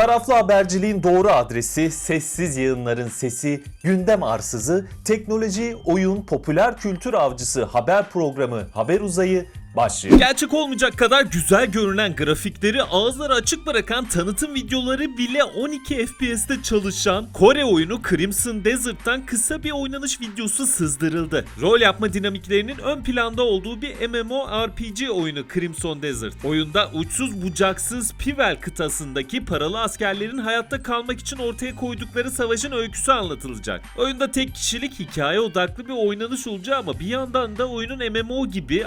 Taraflı haberciliğin doğru adresi, sessiz yayınların sesi, gündem arsızı, teknoloji, oyun, popüler kültür avcısı haber programı Haber Uzayı başlıyor. Gerçek olmayacak kadar güzel görünen grafikleri ağızları açık bırakan tanıtım videoları bile 12 FPS'te çalışan Kore oyunu Crimson Desert'tan kısa bir oynanış videosu sızdırıldı. Rol yapma dinamiklerinin ön planda olduğu bir MMORPG oyunu Crimson Desert. Oyunda uçsuz bucaksız Pivel kıtasındaki paralı askerlerin hayatta kalmak için ortaya koydukları savaşın öyküsü anlatılacak. Oyunda tek kişilik hikaye odaklı bir oynanış olacağı ama bir yandan da oyunun MMO gibi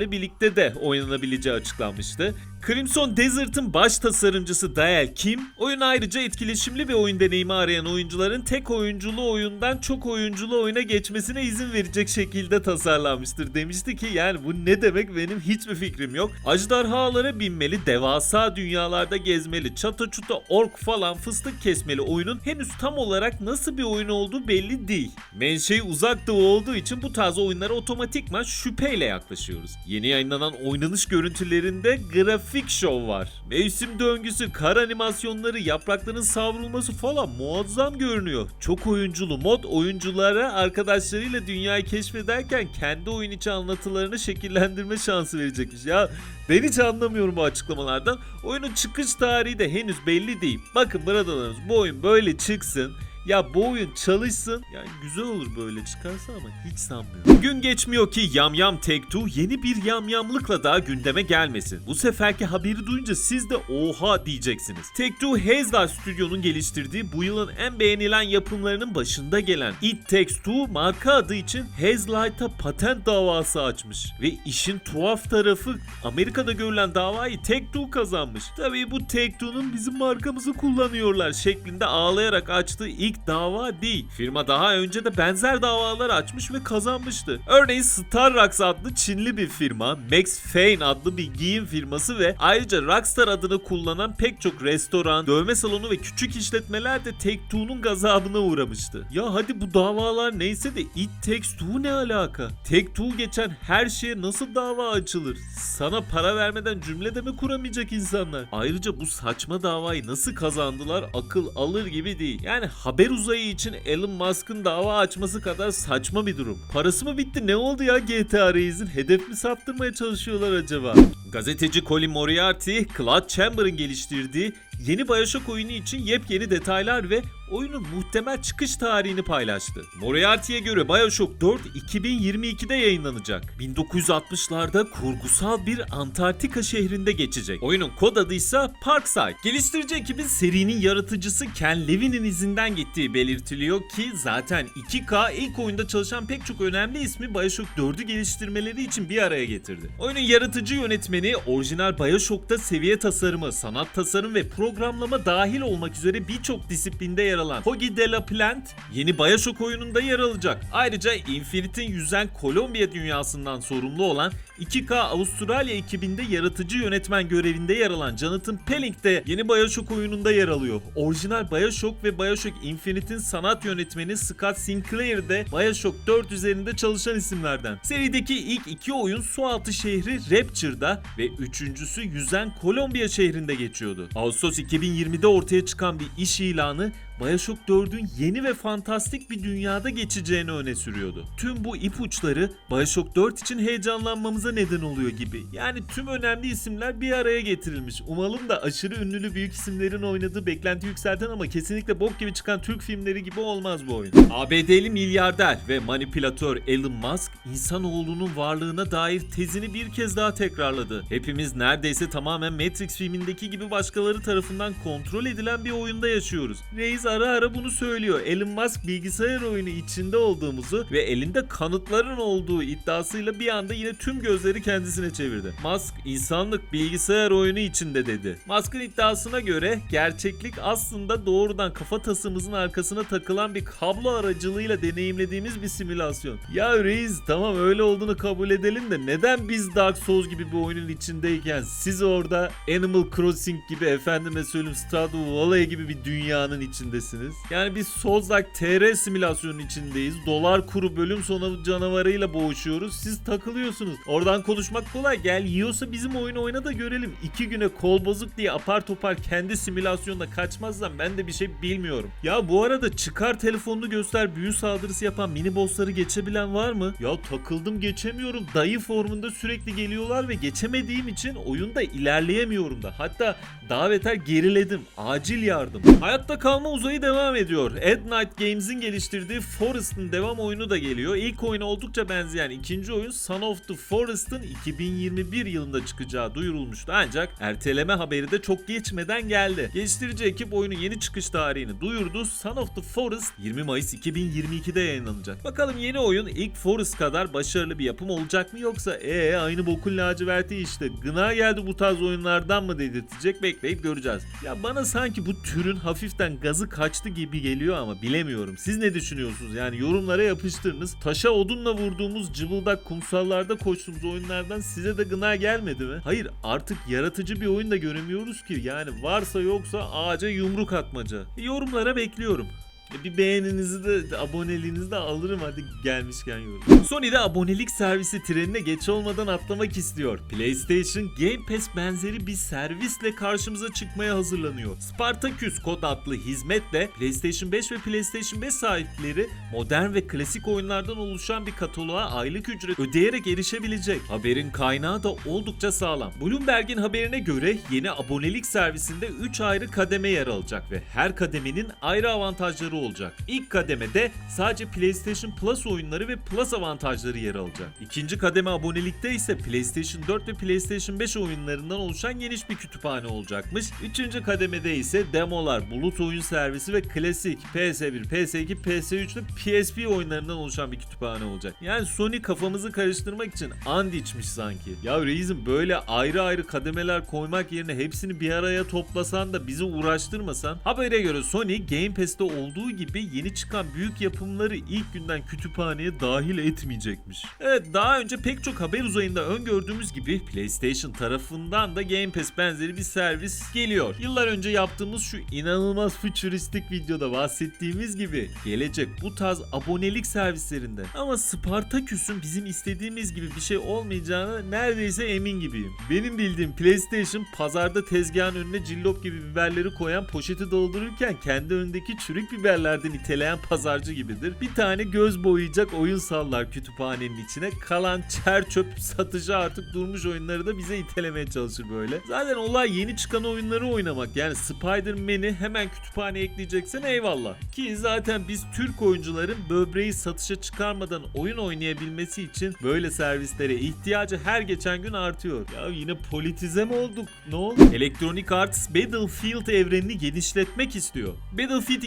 arkadaşlarla birlikte de oynanabileceği açıklanmıştı. Crimson Desert'ın baş tasarımcısı Dael Kim, oyun ayrıca etkileşimli bir oyun deneyimi arayan oyuncuların tek oyunculu oyundan çok oyunculu oyuna geçmesine izin verecek şekilde tasarlanmıştır demişti ki yani bu ne demek benim hiçbir fikrim yok. Ajdarhalara binmeli, devasa dünyalarda gezmeli, çata çuta ork falan fıstık kesmeli oyunun henüz tam olarak nasıl bir oyun olduğu belli değil. Menşei uzak doğu olduğu için bu tarz oyunlara otomatikman şüpheyle yaklaşıyoruz. Yeni yayınlanan oynanış görüntülerinde grafik show var. Mevsim döngüsü, kar animasyonları, yaprakların savrulması falan muazzam görünüyor. Çok oyunculu mod oyunculara arkadaşlarıyla dünyayı keşfederken kendi oyun içi anlatılarını şekillendirme şansı verecekmiş. Ya ben hiç anlamıyorum bu açıklamalardan. Oyunun çıkış tarihi de henüz belli değil. Bakın bradalarımız bu oyun böyle çıksın. Ya bu oyun çalışsın. Yani güzel olur böyle çıkarsa ama hiç sanmıyorum. Gün geçmiyor ki Yam Yam Take-Two yeni bir yamyamlıkla daha gündeme gelmesin. Bu seferki haberi duyunca siz de oha diyeceksiniz. Take-Two Hazelight Studio'nun geliştirdiği bu yılın en beğenilen yapımlarının başında gelen It Takes Two marka adı için Hazelight'a patent davası açmış. Ve işin tuhaf tarafı Amerika'da görülen davayı Take-Two kazanmış. Tabii bu Take-Two'nun bizim markamızı kullanıyorlar şeklinde ağlayarak açtığı ilk dava değil. Firma daha önce de benzer davalar açmış ve kazanmıştı. Örneğin Starbucks adlı Çinli bir firma, Max Fane adlı bir giyim firması ve ayrıca Rockstar adını kullanan pek çok restoran, dövme salonu ve küçük işletmeler de Take-Two'nun gazabına uğramıştı. Ya hadi bu davalar neyse de It Takes Two ne alaka? Take-Two geçen her şeye nasıl dava açılır? Sana para vermeden cümle de mi kuramayacak insanlar? Ayrıca bu saçma davayı nasıl kazandılar akıl alır gibi değil. Yani haber uzayı için Elon Musk'ın dava açması kadar saçma bir durum. Parası mı bitti ne oldu ya GTA Reis'in? Hedef mi saptırmaya çalışıyorlar acaba? Gazeteci Colin Moriarty, Cloud Chamber'ın geliştirdiği yeni Bioshock oyunu için yepyeni detaylar ve oyunun muhtemel çıkış tarihini paylaştı. Moriarty'ye göre Bioshock 4 2022'de yayınlanacak. 1960'larda kurgusal bir Antarktika şehrinde geçecek. Oyunun kod adı ise Parkside. Geliştirici ekibin serinin yaratıcısı Ken Levine'in izinden gittiği belirtiliyor ki zaten 2K ilk oyunda çalışan pek çok önemli ismi Bioshock 4'ü geliştirmeleri için bir araya getirdi. Oyunun yaratıcı yönetmeni orijinal Bioshock'ta seviye tasarımı, sanat tasarım ve programlama dahil olmak üzere birçok disiplinde yer alan Hogi de la Plant yeni Bioshock oyununda yer alacak. Ayrıca Infinite'in yüzen Kolombiya dünyasından sorumlu olan 2K Avustralya ekibinde yaratıcı yönetmen görevinde yer alan Jonathan Pelling de yeni Bioshock oyununda yer alıyor. Orijinal Bioshock ve Bioshock Infinite'in sanat yönetmeni Scott Sinclair de Bioshock 4 üzerinde çalışan isimlerden. Serideki ilk iki oyun sualtı şehri Rapture'da ve üçüncüsü yüzen Kolombiya şehrinde geçiyordu. Ağustos 2020'de ortaya çıkan bir iş ilanı Bioshock 4'ün yeni ve fantastik bir dünyada geçeceğini öne sürüyordu. Tüm bu ipuçları Bioshock 4 için heyecanlanmamıza neden oluyor gibi. Yani tüm önemli isimler bir araya getirilmiş. Umalım da aşırı ünlü büyük isimlerin oynadığı beklenti yükselten ama kesinlikle bok gibi çıkan Türk filmleri gibi olmaz bu oyun. ABD'li milyarder ve manipülatör Elon Musk insanoğlunun varlığına dair tezini bir kez daha tekrarladı. Hepimiz neredeyse tamamen Matrix filmindeki gibi başkaları tarafından kontrol edilen bir oyunda yaşıyoruz. Reis ara ara bunu söylüyor. Elon Musk bilgisayar oyunu içinde olduğumuzu ve elinde kanıtların olduğu iddiasıyla bir anda yine tüm gözleri kendisine çevirdi. Musk insanlık bilgisayar oyunu içinde dedi. Musk'ın iddiasına göre gerçeklik aslında doğrudan kafa tasımızın arkasına takılan bir kablo aracılığıyla deneyimlediğimiz bir simülasyon. Ya reis tamam öyle olduğunu kabul edelim de neden biz Dark Souls gibi bir oyunun içindeyken siz orada Animal Crossing gibi efendime söyleyeyim Valley gibi bir dünyanın içindesiniz? İçindesiniz. Yani biz Souls-like TR simülasyonun içindeyiz. Dolar kuru bölüm sonu canavarıyla boğuşuyoruz. Siz takılıyorsunuz. Oradan konuşmak kolay. Gel yiyorsa bizim oyunu oyna da görelim. İki güne kol bozuk diye apar topar kendi simülasyonda kaçmazsam ben de bir şey bilmiyorum. Ya bu arada çıkar telefonunu göster büyü saldırısı yapan mini bossları geçebilen var mı? Ya takıldım geçemiyorum. Dayı formunda sürekli geliyorlar ve geçemediğim için oyunda ilerleyemiyorum da. Hatta daha beter geriledim. Acil yardım. Hayatta kalma uzayı devam ediyor. Ed Night Games'in geliştirdiği Forest'ın devam oyunu da geliyor. İlk oyuna oldukça benzeyen ikinci oyun Son of the Forest'ın 2021 yılında çıkacağı duyurulmuştu. Ancak erteleme haberi de çok geçmeden geldi. Geliştirici ekip oyunun yeni çıkış tarihini duyurdu. Son of the Forest 20 Mayıs 2022'de yayınlanacak. Bakalım yeni oyun ilk Forest kadar başarılı bir yapım olacak mı yoksa ee aynı bokun laciverti işte gına geldi bu tarz oyunlardan mı dedirtecek bekleyip göreceğiz. Ya bana sanki bu türün hafiften gazı kaçtı gibi geliyor ama bilemiyorum. Siz ne düşünüyorsunuz? Yani yorumlara yapıştırınız. Taşa odunla vurduğumuz cıvıldak kumsallarda koştuğumuz oyunlardan size de gına gelmedi mi? Hayır artık yaratıcı bir oyun da göremiyoruz ki. Yani varsa yoksa ağaca yumruk atmaca. Yorumlara bekliyorum. E, Bir beğeninizi de aboneliğinizi de alırım hadi gelmişken yorum. Sony de abonelik servisi trenine geç olmadan atlamak istiyor. PlayStation Game Pass benzeri bir servisle karşımıza çıkmaya hazırlanıyor. Spartacus kod adlı hizmetle PlayStation 5 ve PlayStation 5 sahipleri modern ve klasik oyunlardan oluşan bir kataloğa aylık ücret ödeyerek erişebilecek. Haberin kaynağı da oldukça sağlam. Bloomberg'in haberine göre yeni abonelik servisinde 3 ayrı kademe yer alacak ve her kademenin ayrı avantajları olacak. İlk kademede sadece PlayStation Plus oyunları ve Plus avantajları yer alacak. İkinci kademe abonelikte ise PlayStation 4 ve PlayStation 5 oyunlarından oluşan geniş bir kütüphane olacakmış. Üçüncü kademede ise demolar, bulut oyun servisi ve klasik PS1, PS2, PS3 ve PSP oyunlarından oluşan bir kütüphane olacak. Yani Sony kafamızı karıştırmak için and içmiş sanki. Ya reisim böyle ayrı ayrı kademeler koymak yerine hepsini bir araya toplasan da bizi uğraştırmasan. Habere göre Sony Game Pass'te olduğu gibi yeni çıkan büyük yapımları ilk günden kütüphaneye dahil etmeyecekmiş. Evet daha önce pek çok haber uzayında öngördüğümüz gibi PlayStation tarafından da Game Pass benzeri bir servis geliyor. Yıllar önce yaptığımız şu inanılmaz fütüristik videoda bahsettiğimiz gibi gelecek bu tarz abonelik servislerinde. Ama Spartaküs'ün bizim istediğimiz gibi bir şey olmayacağına neredeyse emin gibiyim. Benim bildiğim PlayStation pazarda tezgahın önüne cillop gibi biberleri koyan poşeti doldururken kendi önündeki çürük biberlerden iteleyen pazarcı gibidir. Bir tane göz boyayacak oyun sallar kütüphanenin içine. Kalan çer çöp satıcı artık durmuş oyunları da bize itelemeye çalışır böyle. Zaten olay yeni çıkan oyunları oynamak. Yani Spider-Man'i hemen kütüphaneye ekleyeceksen eyvallah. Ki zaten biz Türk oyuncuların böbreği satışa çıkarmadan oyun oynayabilmesi için böyle servislere ihtiyacı her geçen gün artıyor. Ya yine politize mi olduk? Ne oldu? Electronic Arts Battlefield evrenini genişletmek istiyor. Battlefield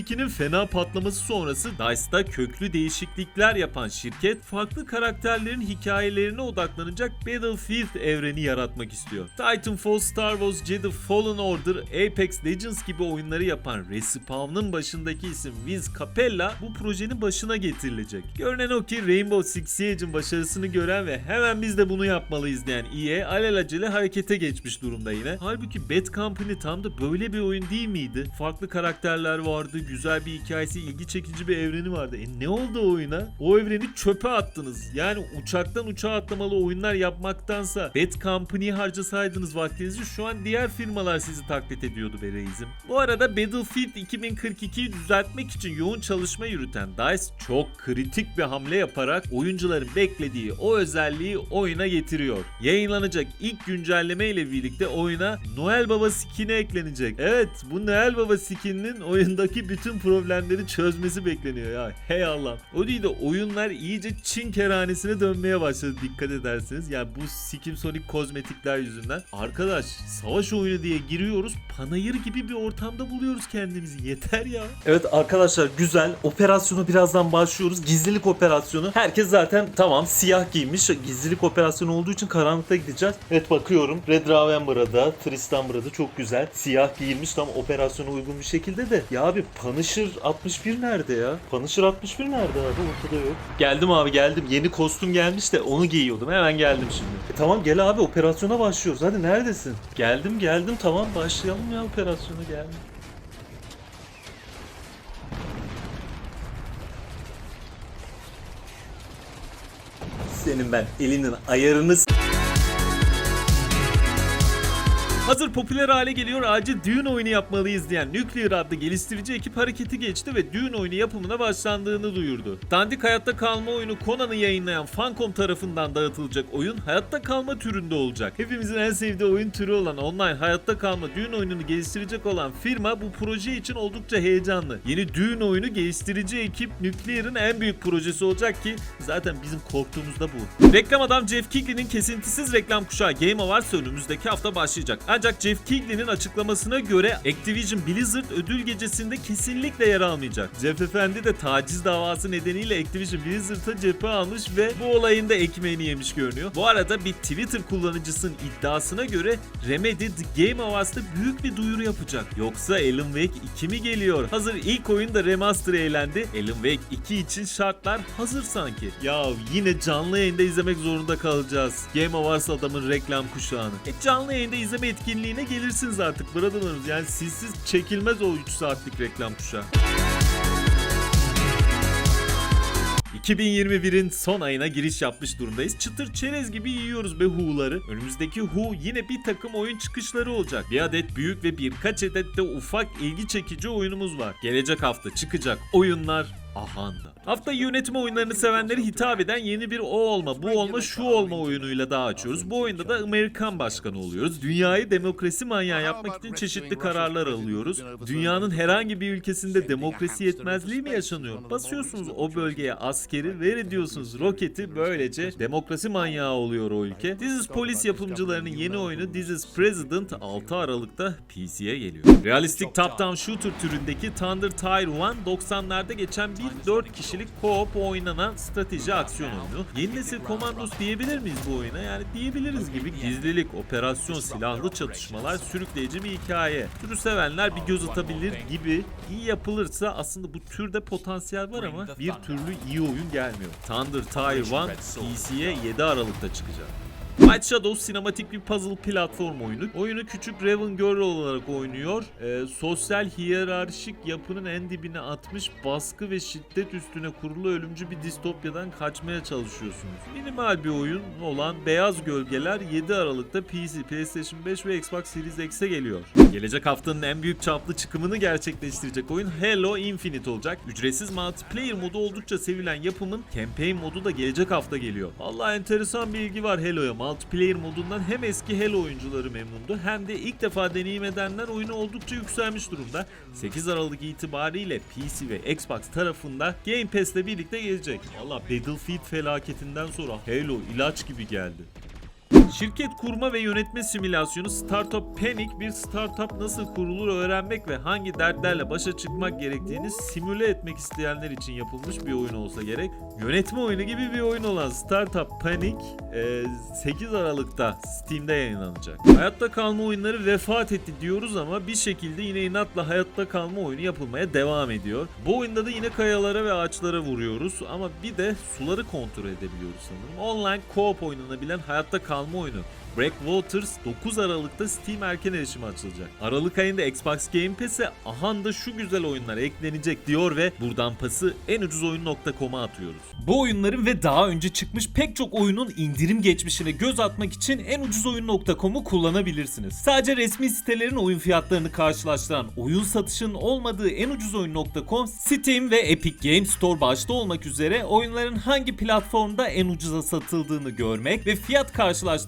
2042'nin fena patlaması sonrası DICE'da köklü değişiklikler yapan şirket farklı karakterlerin hikayelerine odaklanacak Battlefield evreni yaratmak istiyor. Titanfall, Star Wars, Jedi Fallen Order, Apex Legends gibi oyunları yapan Respawn'ın başındaki isim Vince Capella bu projenin başına getirilecek. Görünen o ki Rainbow Six Siege'in başarısını gören ve hemen biz de bunu yapmalıyız diyen EA alelacele harekete geçmiş durumda yine. Halbuki Bad Company tam da böyle bir oyun değil miydi? Farklı karakterler vardı, güzel bir hikayesi, ilgi çekici bir evreni vardı. E ne oldu o oyuna? O evreni çöpe attınız. Yani uçaktan uçağa atlamalı oyunlar yapmaktansa Bad Company'yi harcasaydınız vaktinizi şu an diğer firmalar sizi taklit ediyordu be reizim. Bu arada Battlefield 2042'yi düzeltmek için yoğun çalışma yürüten DICE çok kritik bir hamle yaparak oyuncuların beklediği o özelliği oyuna getiriyor. Yayınlanacak ilk güncelleme ile birlikte oyuna Noel Baba skin'i eklenecek. Evet bu Noel Baba skin'inin oyundaki bütün problemleri çözmesi bekleniyor ya. Hey Allah. O değil de oyunlar iyice Çin kerhanesine dönmeye başladı dikkat ederseniz. Yani bu Sikim Sonic kozmetikler yüzünden. Arkadaş savaş oyunu diye giriyoruz. Panayır gibi bir ortamda buluyoruz kendimizi. Yeter ya. Evet arkadaşlar güzel. Operasyonu birazdan başlıyoruz. Gizlilik operasyonu. Herkes zaten tamam siyah giymiş. Gizlilik operasyonu olduğu için karanlıkta gideceğiz. Evet bakıyorum. Red Raven burada. Tristan burada. Çok güzel. Siyah giyilmiş tam operasyona uygun bir şekilde de. Ya abi Punisher 61 nerede ya? Punisher 61 nerede abi? Ortada yok. Geldim abi geldim. Yeni kostüm gelmiş de onu giyiyordum. Hemen geldim şimdi. E tamam gel abi operasyona başlıyoruz. Hadi neredesin? Geldim geldim tamam başlayalım ya operasyona geldim. Senin ben elinin ayarını s- Hazır popüler hale geliyor acil düğün oyunu yapmalıyız diyen Nuclear adlı geliştirici ekip hareketi geçti ve düğün oyunu yapımına başlandığını duyurdu. Dandik hayatta kalma oyunu Conan'ı yayınlayan Funcom tarafından dağıtılacak oyun hayatta kalma türünde olacak. Hepimizin en sevdiği oyun türü olan online hayatta kalma düğün oyununu geliştirecek olan firma bu proje için oldukça heyecanlı. Yeni düğün oyunu geliştirici ekip Nuclear'ın en büyük projesi olacak ki zaten bizim korktuğumuz da bu. Reklam adam Jeff Keighley'nin kesintisiz reklam kuşağı Game Awards önümüzdeki hafta başlayacak. Ancak Jeff Keighley'nin açıklamasına göre Activision Blizzard ödül gecesinde kesinlikle yer almayacak. Jeff Efendi de taciz davası nedeniyle Activision Blizzard'a cephe almış ve bu olayın da ekmeğini yemiş görünüyor. Bu arada bir Twitter kullanıcısının iddiasına göre Remedy The Game Awards'ta büyük bir duyuru yapacak. Yoksa Alan Wake 2 mi geliyor? Hazır ilk oyun da remaster eğlendi. Alan Wake 2 için şartlar hazır sanki. Ya yine canlı yayında izlemek zorunda kalacağız. Game Awards adamın reklam kuşağını. E canlı yayında izleme etkinliğine gelirsiniz artık brotherlarımız. Yani sizsiz çekilmez o 3 saatlik reklam kuşağı. 2021'in son ayına giriş yapmış durumdayız. Çıtır çerez gibi yiyoruz be Hu'ları. Önümüzdeki Hu yine bir takım oyun çıkışları olacak. Bir adet büyük ve birkaç adet de ufak ilgi çekici oyunumuz var. Gelecek hafta çıkacak oyunlar ahanda. Hafta yönetme oyunlarını sevenleri hitap eden yeni bir o olma, bu olma, şu olma oyunuyla daha açıyoruz. Bu oyunda da Amerikan başkanı oluyoruz. Dünyayı demokrasi manyağı yapmak için çeşitli kararlar alıyoruz. Dünyanın herhangi bir ülkesinde demokrasi yetmezliği mi yaşanıyor? Basıyorsunuz o bölgeye askeri, ver ediyorsunuz roketi böylece demokrasi manyağı oluyor o ülke. This is Police yapımcılarının yeni oyunu This is President 6 Aralık'ta PC'ye geliyor. Realistik top-down shooter türündeki Thunder Tire 1 90'larda geçen bir 4 kişilik co-op oynanan strateji aksiyon oyunu. Yeni nesil Commandos diyebilir miyiz bu oyuna? Yani diyebiliriz gibi gizlilik, operasyon, silahlı çatışmalar, sürükleyici bir hikaye. Türü sevenler bir göz atabilir gibi iyi yapılırsa aslında bu türde potansiyel var ama bir türlü iyi oyun gelmiyor. Thunder 1 PC'ye 7 Aralık'ta çıkacak. White Shadows sinematik bir puzzle platform oyunu. Oyunu küçük Raven Girl olarak oynuyor. Ee, sosyal hiyerarşik yapının en dibine atmış baskı ve şiddet üstüne kurulu ölümcü bir distopyadan kaçmaya çalışıyorsunuz. Minimal bir oyun olan Beyaz Gölgeler 7 Aralık'ta PC, PlayStation 5 ve Xbox Series X'e geliyor. Gelecek haftanın en büyük çaplı çıkımını gerçekleştirecek oyun Halo Infinite olacak. Ücretsiz multiplayer modu oldukça sevilen yapımın campaign modu da gelecek hafta geliyor. Vallahi enteresan bir ilgi var Halo'ya. Multiplayer modundan hem eski Halo oyuncuları memnundu hem de ilk defa deneyim edenler oyunu oldukça yükselmiş durumda. 8 Aralık itibariyle PC ve Xbox tarafında Game Pass'le birlikte gelecek. Valla Battlefield felaketinden sonra Halo ilaç gibi geldi. Şirket kurma ve yönetme simülasyonu Startup Panic bir startup nasıl kurulur öğrenmek ve hangi dertlerle başa çıkmak gerektiğini simüle etmek isteyenler için yapılmış bir oyun olsa gerek. Yönetme oyunu gibi bir oyun olan Startup Panic e, 8 Aralık'ta Steam'de yayınlanacak. Hayatta kalma oyunları vefat etti diyoruz ama bir şekilde yine inatla hayatta kalma oyunu yapılmaya devam ediyor. Bu oyunda da yine kayalara ve ağaçlara vuruyoruz ama bir de suları kontrol edebiliyoruz sanırım. Online co-op oynanabilen hayatta kalma oyunu. Breakwaters 9 Aralık'ta Steam erken erişime açılacak. Aralık ayında Xbox Game Pass'e ahanda şu güzel oyunlar eklenecek diyor ve buradan pası en ucuz oyun.com'a atıyoruz. Bu oyunların ve daha önce çıkmış pek çok oyunun indirim geçmişine göz atmak için en ucuz oyun.com'u kullanabilirsiniz. Sadece resmi sitelerin oyun fiyatlarını karşılaştıran oyun satışının olmadığı en ucuz oyun.com Steam ve Epic Games Store başta olmak üzere oyunların hangi platformda en ucuza satıldığını görmek ve fiyat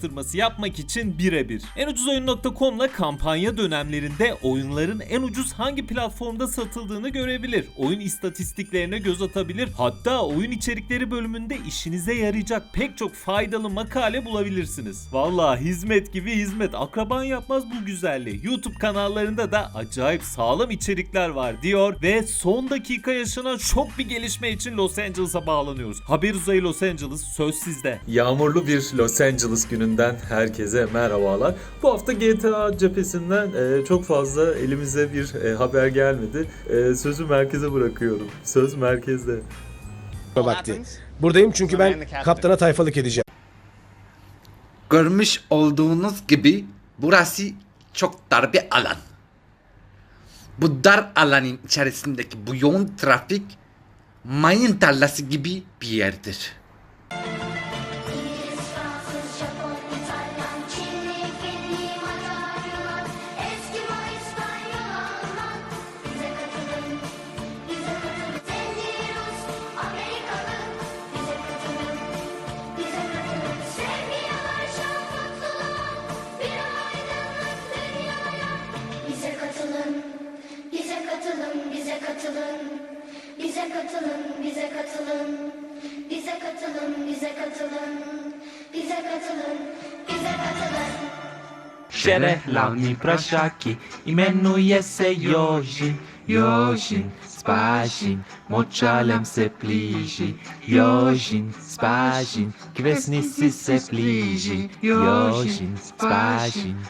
karşılaştırması yapmak için birebir. En ucuz oyun.com'la kampanya dönemlerinde oyunların en ucuz hangi platformda satıldığını görebilir. Oyun istatistiklerine göz atabilir. Hatta oyun içerikleri bölümünde işinize yarayacak pek çok faydalı makale bulabilirsiniz. Vallahi hizmet gibi hizmet. Akraban yapmaz bu güzelliği. YouTube kanallarında da acayip sağlam içerikler var diyor ve son dakika yaşanan şok bir gelişme için Los Angeles'a bağlanıyoruz. Haber uzayı Los Angeles söz sizde. Yağmurlu bir Los Angeles gününden herkese merhabalar. Bu hafta GTA cephesinden e, çok fazla elimize bir e, haber gelmedi. E, sözü merkeze bırakıyorum. Söz merkezde. vakti. Buradayım çünkü ben kaptana tayfalık edeceğim. Görmüş olduğunuz gibi burası çok dar bir alan. Bu dar alanın içerisindeki bu yoğun trafik mayın tarlası gibi bir yerdir. Shere launi prashaki imenuje se Joži, Jožin spažin, močalem se bliži, Jožin spažin, kvesni si se bliži, Jožin spažin.